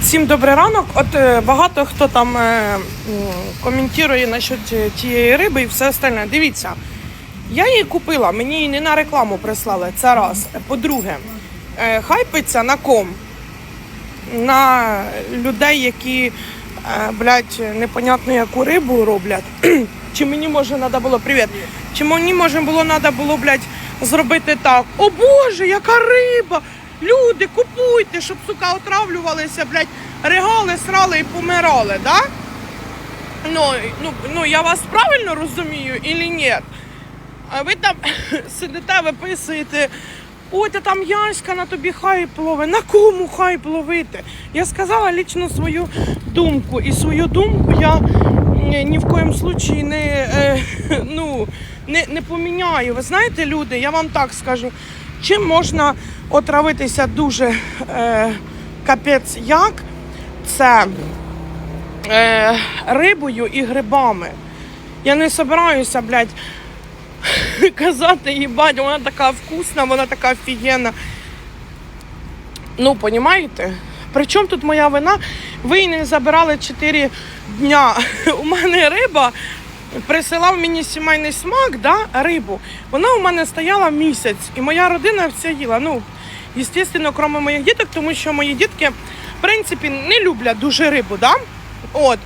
Всім добрий ранок. От е, багато хто там е, коментує насчет е, тієї риби і все остальне. Дивіться, я її купила, мені її не на рекламу прислали. Це раз. По-друге, хайпиться на ком? На людей, які, блядь, непонятно яку рибу роблять. Чи мені може треба було привіт? Чи мені може було треба було, блядь, зробити так? О Боже, яка риба! Люди, купуйте, щоб сука отравлювалися, блядь, ригали, срали і помирали, да? Ну, ну, ну я вас правильно розумію или ні? А ви там сидите, виписуєте. Ой, та там Яська на тобі хайп лови. На кому хайп ловити? Я сказала лічно свою думку. І свою думку я ні в коєму случаї не, е, ну, не, не поміняю. Ви знаєте, люди, я вам так скажу, чим можна отравитися дуже е, капець як? Це е, рибою і грибами. Я не собираюся, блядь, казати, їбать, вона така вкусна, вона така офігенна. Ну, понімаєте? Причому тут моя вина? Ви її не забирали 4 дня. У мене риба присилав мені сімейний смак, да, рибу. Вона у мене стояла місяць, і моя родина вся їла. Ну, звісно, крім моїх діток, тому що мої дітки, в принципі, не люблять дуже рибу, да? От.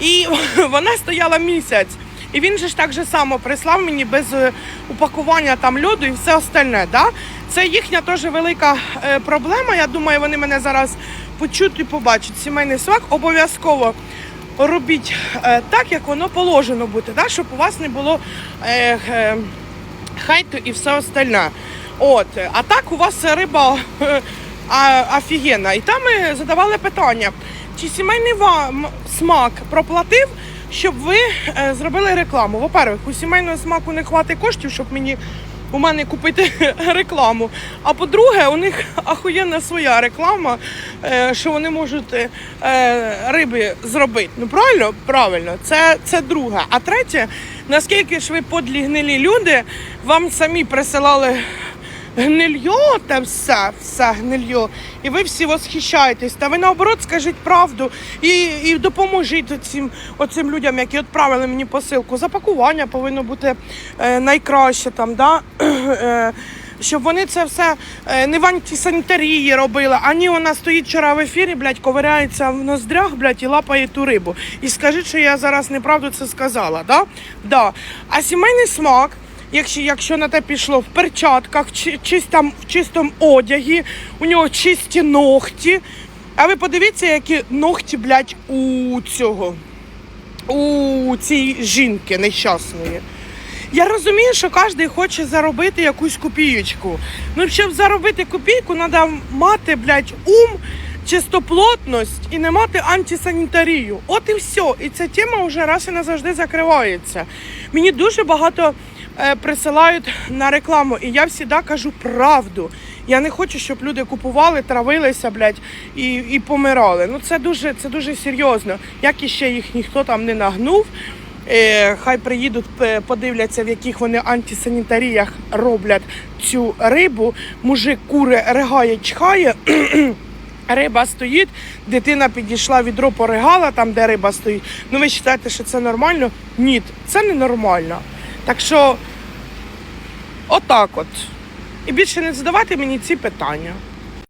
І вона стояла місяць. І він же ж так же само прислав мені без е, упакування там льоду і все остальне. Да? Це їхня теж велика е, проблема. Я думаю, вони мене зараз почують і побачать. Сімейний смак обов'язково робіть е, так, як воно положено бути, да? щоб у вас не було е, хайту і все остальне. От. А так у вас риба е, офігенна. І там ми задавали питання, чи сімейний вам смак проплатив, щоб ви зробили рекламу. Во-первых, у сімейного смаку не хватить коштів, щоб мені у мене купити рекламу. А по-друге, у них ахуєнна своя реклама, е, що вони можуть е, риби зробити. Ну правильно? Правильно, це, це друге. А третє, наскільки ж ви подлі гнилі люди, вам самі присилали гнильо та все, все гнильо. І ви всі восхищаєтесь. Та ви наоборот скажіть правду і, і допоможіть оцим, оцим людям, які відправили мені посилку. Запакування повинно бути е, найкраще там, да? Е, щоб вони це все е, не в антисанітарії робили. Ані вона стоїть вчора в ефірі, блядь, ковиряється в ноздрях, блядь, і лапає ту рибу. І скажіть, що я зараз неправду це сказала, да? Да. А сімейний смак якщо, якщо на те пішло в перчатках, в, чи- чистом, в чистому одягі, у нього чисті ногті. А ви подивіться, які ногті, блядь, у цього, у цій жінки нещасної. Я розумію, що кожен хоче заробити якусь копієчку. Ну, щоб заробити копійку, треба мати, блядь, ум, чистоплотність і не мати антисанітарію. От і все. І ця тема вже раз і назавжди закривається. Мені дуже багато е, присилають на рекламу, і я завжди кажу правду. Я не хочу, щоб люди купували, травилися, блядь, і, і помирали. Ну це дуже, це дуже серйозно. Як іще їх ніхто там не нагнув. Е, хай приїдуть, подивляться, в яких вони антисанітаріях роблять цю рибу. Мужик кури ригає, чхає. Риба стоїть, дитина підійшла відро поригала там, де риба стоїть. Ну ви вважаєте, що це нормально? Ні, це не нормально. Так що, отак от. І більше не задавайте мені ці питання.